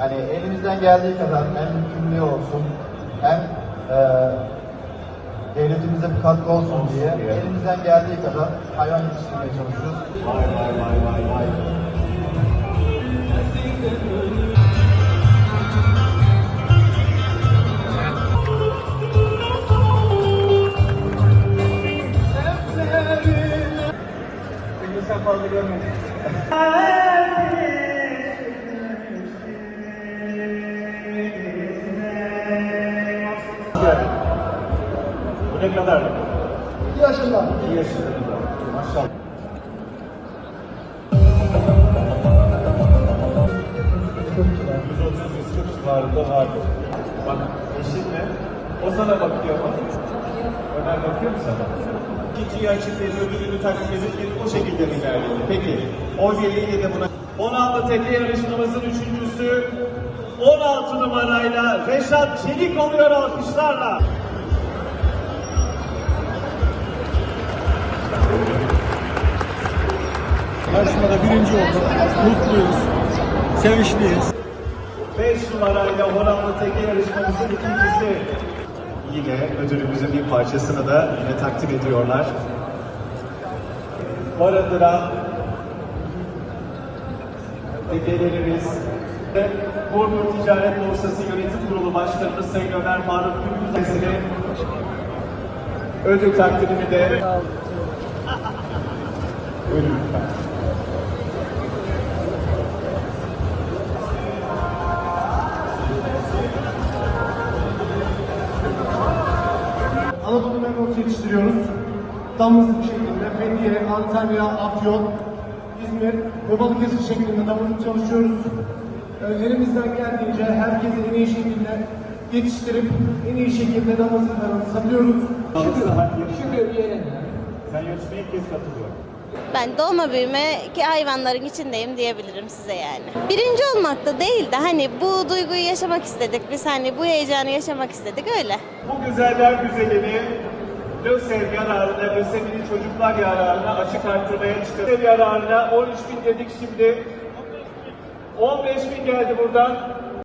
Yani elimizden geldiği kadar hem mümkünlüğü olsun hem e, devletimize bir katkı olsun diye elimizden geldiği kadar hayvan yetiştirmeye çalışıyoruz. Vay vay vay vay vay. Sen fazla görmedin. Ne kadar? 2 yaşında. İyi yaşında. Maşallah. civarında vardır. Bak eşinle, o sana bakıyor mu? Ömer bakıyor mu sana? İkinciyi öbürünü takip edip o şekilde mi ilerledi? Peki, o geriye de buna... 16 teke yarışmamızın üçüncüsü 16 numarayla Reşat Çelik oluyor alkışlarla. Yarışmada birinci olduk. Mutluyuz. Sevinçliyiz. 5 numarayla Hollanda teke yarışmamızın ikincisi. Yine ödülümüzün bir parçasını da yine takdim ediyorlar. Barındıran tekelerimiz ve Burdur Ticaret Borsası Yönetim Kurulu Başkanımız Sayın Ömer Faruk Gümrüzesi'ne ödül takdimini de Buyurun Memos yetiştiriyoruz. Damızlık şeklinde Fethiye, Antalya, Afyon, İzmir ve Balıkesir şeklinde damızlık çalışıyoruz. Ee, Elimizden geldiğince herkese en iyi şekilde yetiştirip en iyi şekilde damızlıklarını satıyoruz. Şükür Sen yarışmaya ilk kez katılıyorsun. Ben doğma büyüme ki hayvanların içindeyim diyebilirim size yani. Birinci olmak da değil de hani bu duyguyu yaşamak istedik biz hani bu heyecanı yaşamak istedik öyle. Bu güzeller güzelini LÖSEV yararına, LÖSEV'in çocuklar yararına açık arttırmaya çıkıyor. LÖSEV yararına 13 bin dedik şimdi. 15 bin geldi buradan.